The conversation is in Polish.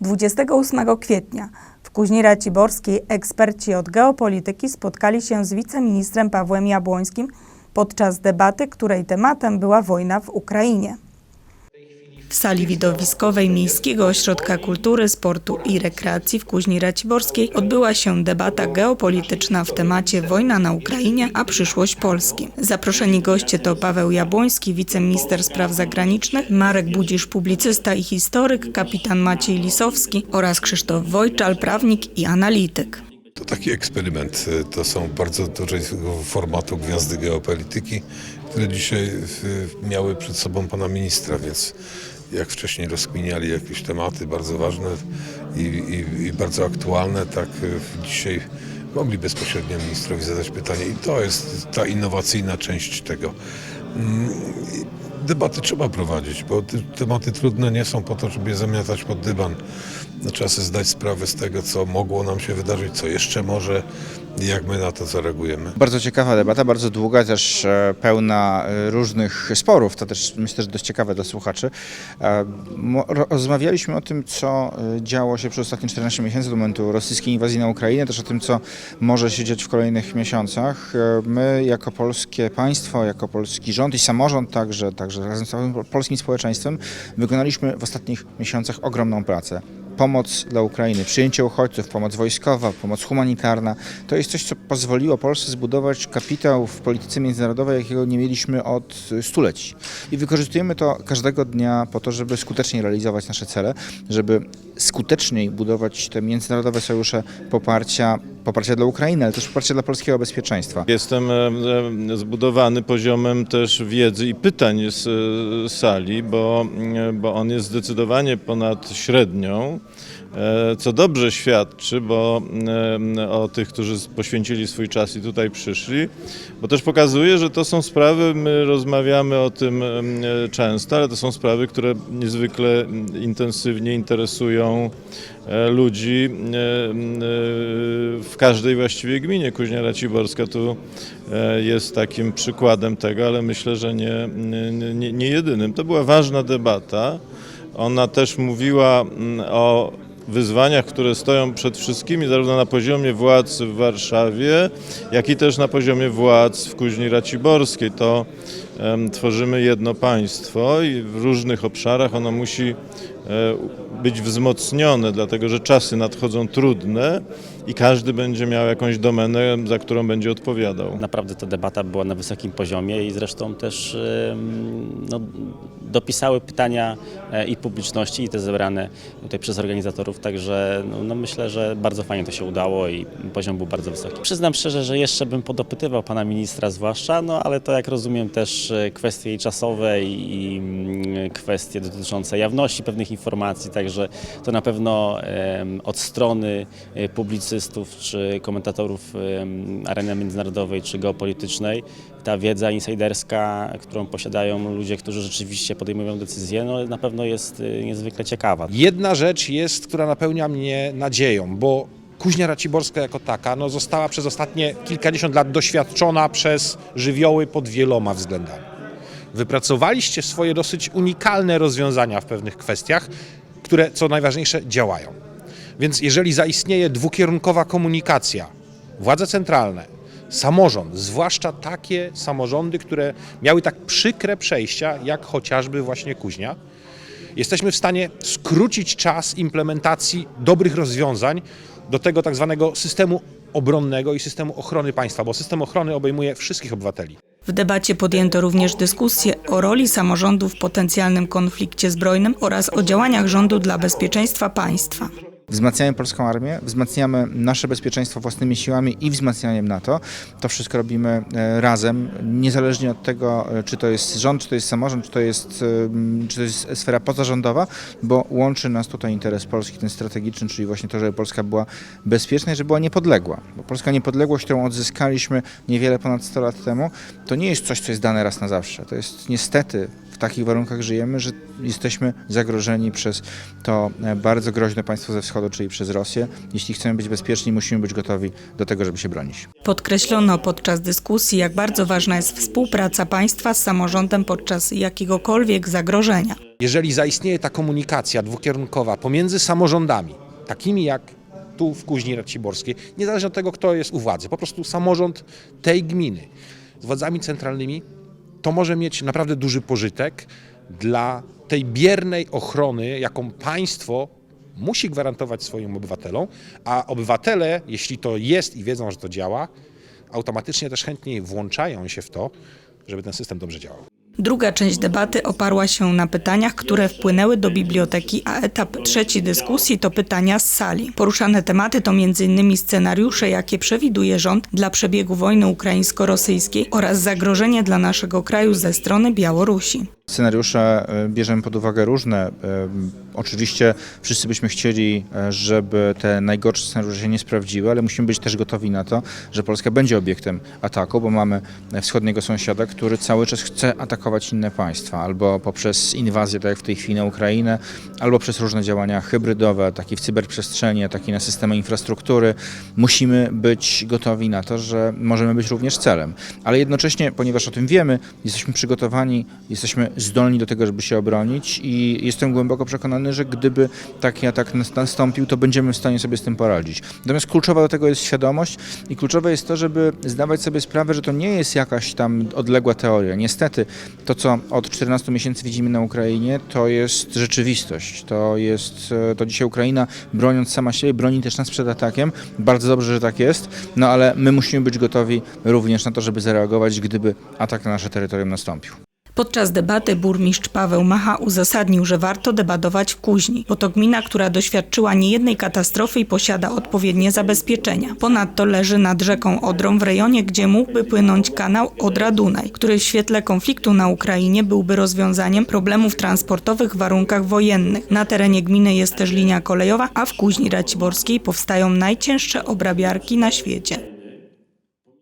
28 kwietnia w Kuźni Raciborskiej eksperci od geopolityki spotkali się z wiceministrem Pawłem Jabłońskim podczas debaty, której tematem była wojna w Ukrainie. W sali widowiskowej Miejskiego Ośrodka Kultury, Sportu i Rekreacji w Kuźni Raciborskiej odbyła się debata geopolityczna w temacie wojna na Ukrainie, a przyszłość Polski. Zaproszeni goście to Paweł Jabłoński, wiceminister spraw zagranicznych, Marek Budzisz, publicysta i historyk, kapitan Maciej Lisowski oraz Krzysztof Wojczal, prawnik i analityk. To taki eksperyment. To są bardzo dużego formatu gwiazdy geopolityki, które dzisiaj miały przed sobą pana ministra, więc jak wcześniej rozkminiali jakieś tematy bardzo ważne i, i, i bardzo aktualne, tak y, dzisiaj mogli bezpośrednio ministrowi zadać pytanie i to jest ta innowacyjna część tego. Mm, Debaty trzeba prowadzić, bo te tematy trudne nie są po to, żeby je zamiatać pod dywan. No, trzeba sobie zdać sprawę z tego, co mogło nam się wydarzyć, co jeszcze może jak my na to zareagujemy. Bardzo ciekawa debata, bardzo długa, też e, pełna e, różnych sporów. To też myślę, że dość ciekawe dla słuchaczy. E, Rozmawialiśmy o tym, co działo się przez ostatnie 14 miesięcy do momentu rosyjskiej inwazji na Ukrainę, też o tym, co może się dziać w kolejnych miesiącach. My jako polskie państwo, jako polski rząd i samorząd także, także razem z całym polskim społeczeństwem wykonaliśmy w ostatnich miesiącach ogromną pracę pomoc dla Ukrainy, przyjęcie uchodźców, pomoc wojskowa, pomoc humanitarna. To jest coś, co pozwoliło Polsce zbudować kapitał w polityce międzynarodowej, jakiego nie mieliśmy od stuleci. I wykorzystujemy to każdego dnia po to, żeby skutecznie realizować nasze cele, żeby skuteczniej budować te międzynarodowe sojusze poparcia, poparcia dla Ukrainy, ale też poparcia dla polskiego bezpieczeństwa. Jestem e, e, zbudowany poziomem też wiedzy i pytań z e, sali, bo, bo on jest zdecydowanie ponad średnią, co dobrze świadczy bo, o tych, którzy poświęcili swój czas i tutaj przyszli, bo też pokazuje, że to są sprawy, my rozmawiamy o tym często, ale to są sprawy, które niezwykle intensywnie interesują e, ludzi e, e, w każdej właściwie gminie. Kuźnia Raciborska tu jest takim przykładem tego, ale myślę, że nie, nie, nie, jedynym. To była ważna debata. Ona też mówiła o wyzwaniach, które stoją przed wszystkimi, zarówno na poziomie władz w Warszawie, jak i też na poziomie władz w Kuźni Raciborskiej. To em, tworzymy jedno państwo i w różnych obszarach ono musi być wzmocnione, dlatego że czasy nadchodzą trudne i każdy będzie miał jakąś domenę, za którą będzie odpowiadał. Naprawdę ta debata była na wysokim poziomie i zresztą też no, dopisały pytania e, i publiczności, i te zebrane tutaj przez organizatorów, także no, no myślę, że bardzo fajnie to się udało i poziom był bardzo wysoki. Przyznam szczerze, że jeszcze bym podopytywał pana ministra zwłaszcza, no ale to jak rozumiem też e, kwestie czasowe i, mm, kwestie dotyczące jawności pewnych informacji, także to na pewno od strony e, publicystów czy komentatorów areny międzynarodowej czy geopolitycznej ta wiedza insiderska, którą posiadają ludzie, którzy rzeczywiście podejmują decyzje, no na pewno jest e, niezwykle ciekawa. Jedna rzecz jest, która napełnia mnie nadzieją, bo Kuźnia Raciborska jako taka no, została przez ostatnie kilkadziesiąt lat doświadczona przez żywioły pod wieloma względami. Wypracowaliście swoje dosyć unikalne rozwiązania w pewnych kwestiach, które co najważniejsze działają. Więc jeżeli zaistnieje dwukierunkowa komunikacja, władze centralne, samorząd, zwłaszcza takie samorządy, które miały tak przykre przejścia, jak chociażby właśnie Kuźnia, jesteśmy w stanie skrócić czas implementacji dobrych rozwiązań do tego tak zwanego systemu obronnego i systemu ochrony państwa, bo system ochrony obejmuje wszystkich obywateli. W debacie podjęto również dyskusję o roli samorządu w potencjalnym konflikcie zbrojnym oraz o działaniach rządu dla bezpieczeństwa państwa. Wzmacniamy polską armię, wzmacniamy nasze bezpieczeństwo własnymi siłami i wzmacnianiem NATO. To wszystko robimy e, razem, niezależnie od tego, e, czy to jest rząd, czy to jest samorząd, czy to jest, e, czy to jest sfera pozarządowa, bo łączy nas tutaj interes Polski, ten strategiczny, czyli właśnie to, żeby Polska była bezpieczna i żeby była niepodległa. Bo polska niepodległość, którą odzyskaliśmy niewiele ponad 100 lat temu, to nie jest coś, co jest dane raz na zawsze. To jest niestety w takich warunkach żyjemy, że jesteśmy zagrożeni przez to bardzo groźne państwo ze wschodu, czyli przez Rosję. Jeśli chcemy być bezpieczni, musimy być gotowi do tego, żeby się bronić. Podkreślono podczas dyskusji, jak bardzo ważna jest współpraca państwa z samorządem podczas jakiegokolwiek zagrożenia. Jeżeli zaistnieje ta komunikacja dwukierunkowa pomiędzy samorządami, takimi jak tu w Kuźni Raciborskiej, niezależnie od tego, kto jest u władzy, po prostu samorząd tej gminy z władzami centralnymi, to może mieć naprawdę duży pożytek dla tej biernej ochrony, jaką państwo musi gwarantować swoim obywatelom, a obywatele, jeśli to jest i wiedzą, że to działa, automatycznie też chętniej włączają się w to, żeby ten system dobrze działał. Druga część debaty oparła się na pytaniach, które wpłynęły do biblioteki, a etap trzeci dyskusji to pytania z sali. Poruszane tematy to m.in. scenariusze, jakie przewiduje rząd dla przebiegu wojny ukraińsko-rosyjskiej oraz zagrożenie dla naszego kraju ze strony Białorusi. Scenariusze e, bierzemy pod uwagę różne. E, Oczywiście wszyscy byśmy chcieli, e, żeby te najgorsze scenariusze się nie sprawdziły, ale musimy być też gotowi na to, że Polska będzie obiektem ataku, bo mamy wschodniego sąsiada, który cały czas chce atakować inne państwa, albo poprzez inwazję, tak jak w tej chwili na Ukrainę, albo przez różne działania hybrydowe, ataki w cyberprzestrzeni, ataki na systemy infrastruktury. Musimy być gotowi na to, że możemy być również celem. Ale jednocześnie, ponieważ o tym wiemy, jesteśmy przygotowani, jesteśmy zdolni do tego, żeby się obronić i jestem głęboko przekonany, że gdyby taki atak nas- nastąpił, to będziemy w stanie sobie z tym poradzić. Natomiast kluczowa do tego jest świadomość i kluczowe jest to, żeby zdawać sobie sprawę, że to nie jest jakaś tam odległa teoria. Niestety to, co od 14 miesięcy widzimy na Ukrainie, to jest rzeczywistość. To jest, e, to dzisiaj Ukraina, broniąc sama siebie, broni też nas przed atakiem. Bardzo dobrze, że tak jest, no ale my musimy być gotowi również na to, żeby zareagować, gdyby atak na nasze terytorium nastąpił. Podczas debaty burmistrz Paweł Macha uzasadnił, że warto debatować w Kuźni, bo to gmina, która doświadczyła niejednej katastrofy i posiada odpowiednie zabezpieczenia. Ponadto leży nad rzeką Odrą w rejonie, gdzie mógłby płynąć kanał Odra-Dunaj, który w świetle konfliktu na Ukrainie byłby rozwiązaniem problemów transportowych w warunkach wojennych. Na terenie gminy jest też linia kolejowa, a w Kuźni Raciborskiej powstają najcięższe obrabiarki na świecie.